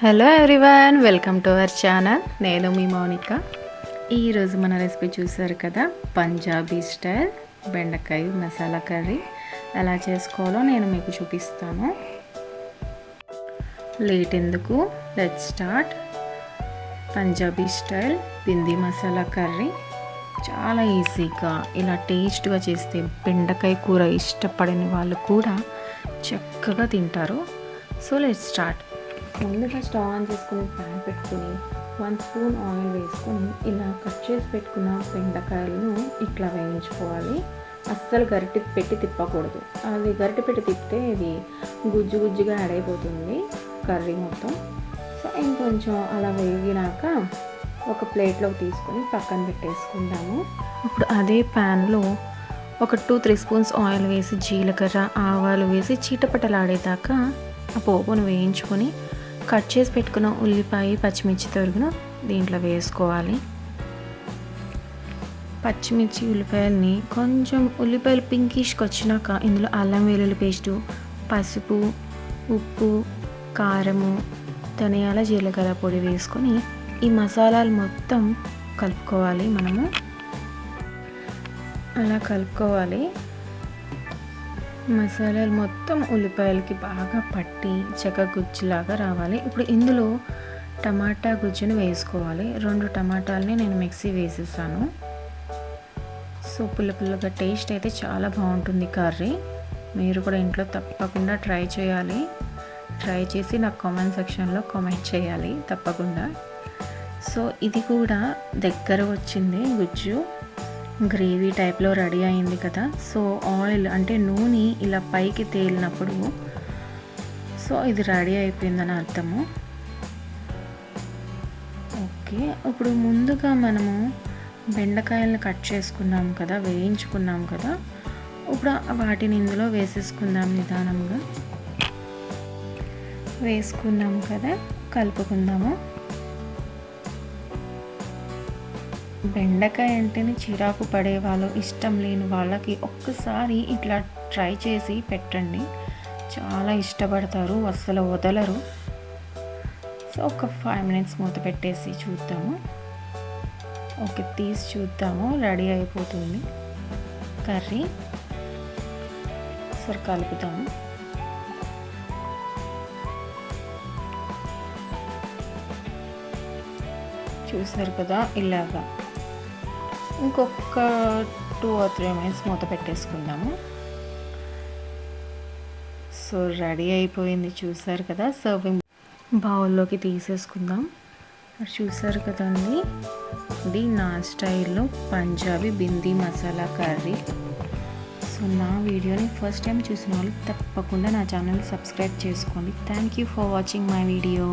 Hello everyone welcome to our channel నేను మీ మౌనిక. ఈరోజు మన రెసిపీ చూసారు కదా పంజాబీ స్టైల్ బెండకాయ మసాలా కర్రీ. ఎలా చేసుకోవాలో నేను మీకు చూపిస్తాను. లేట్ ఎందుకు? Let start Punjabi style bhindi masala curry. చాలా ఈజీగా ఇలా టేస్ట్గా చేస్తే బెండకాయ కూర ఇష్టపడని వాళ్ళు కూడా చక్కగా తింటారు. సో లెట్ స్టార్ట్ ముందుగా స్టవ్ ఆన్ చేసుకుని ప్యాన్ పెట్టుకుని వన్ స్పూన్ ఆయిల్ వేసుకొని ఇలా కట్ చేసి పెట్టుకున్న బెండకాయలను ఇట్లా వేయించుకోవాలి. అస్సలు గరిటె పెట్టి తిప్పకూడదు. అది గరిటె పెట్టి తిప్పితే ఇది గుజ్జు గుజ్జుగా యాడ్ అయిపోతుంది కర్రీ మొత్తం. సో ఇంకొంచెం అలా వేగినాక ఒక ప్లేట్లోకి తీసుకొని పక్కన పెట్టేసుకుందాము. ఇప్పుడు అదే ప్యాన్లో ఒక టూ త్రీ స్పూన్స్ ఆయిల్ వేసి జీలకర్ర ఆవాలు వేసి చీటపట్టలాడేదాకా ఆ పోపును వేయించుకొని కట్ చేసి పెట్టుకున్న ఉల్లిపాయ పచ్చిమిర్చి తొరుగును దీంట్లో వేసుకోవాలి. పచ్చిమిర్చి ఉల్లిపాయల్ని కొంచెం ఉల్లిపాయలు పింకిష్కి వచ్చినాక ఇందులో అల్లం వెల్లుల్లి పేస్టు పసుపు ఉప్పు కారము ధనియాల జీలకర్ర పొడి వేసుకొని ఈ మసాలాలు మొత్తం కలుపుకోవాలి మనము. అలా కలుపుకోవాలి. మసాలాలు మొత్తం ఉల్లిపాయలకి బాగా పట్టి చెక్క గుజ్జులాగా రావాలి. ఇప్పుడు ఇందులో టమాటా గుజ్జును వేసుకోవాలి. రెండు టమాటాలని నేను మిక్సీ వేసేసాను. సో పుల్ల పుల్లగా టేస్ట్ అయితే చాలా బాగుంటుంది కర్రీ. మీరు కూడా ఇంట్లో తప్పకుండా ట్రై చేయాలి. ట్రై చేసి నాకు కామెంట్ సెక్షన్లో కామెంట్ చేయాలి తప్పకుండా. సో ఇది కూడా దగ్గర వచ్చింది గుజ్జు. గ్రేవీ టైప్లో రెడీ అయింది కదా. సో ఆయిల్ అంటే నూనె ఇలా పైకి తేలినప్పుడు సో ఇది రెడీ అయిపోయిందని అర్థము. ఓకే ఇప్పుడు ముందుగా మనము బెండకాయలను కట్ చేసుకున్నాం కదా వేయించుకున్నాం కదా. ఇప్పుడు వాటిని ఇందులో వేసేసుకుందాం నిదానంగా. వేసుకున్నాం కదా కలుపుకుందాము. బెండకాయ అంటేనే చిరాకు పడే వాళ్ళు ఇష్టం లేని వాళ్ళకి ఒక్కసారి ఇట్లా ట్రై చేసి పెట్టండి. చాలా ఇష్టపడతారు అస్సలు వదలరు. సో ఒక ఫైవ్ మినిట్స్ మూత పెట్టేసి చూద్దాము. ఓకే తీసి చూద్దాము. రెడీ అయిపోతుంది. కర్రీ. సరే కలుపుతాము. చూసారు కదా ఇలాగా. ఇంకొక టూ ఆర్ త్రీ మినిట్స్ మూత పెట్టేసుకుందాము. సో రెడీ అయిపోయింది చూసారు కదా సర్వింగ్ బౌల్లోకి తీసేసుకుందాం. చూసారు కదండి ఇది నా స్టైల్లో పంజాబీ బిందీ మసాలా కర్రీ. సో నా వీడియోని ఫస్ట్ టైం చూసిన వాళ్ళు తప్పకుండా నా ఛానల్ సబ్స్క్రైబ్ చేసుకోండి. Thank you for watching my video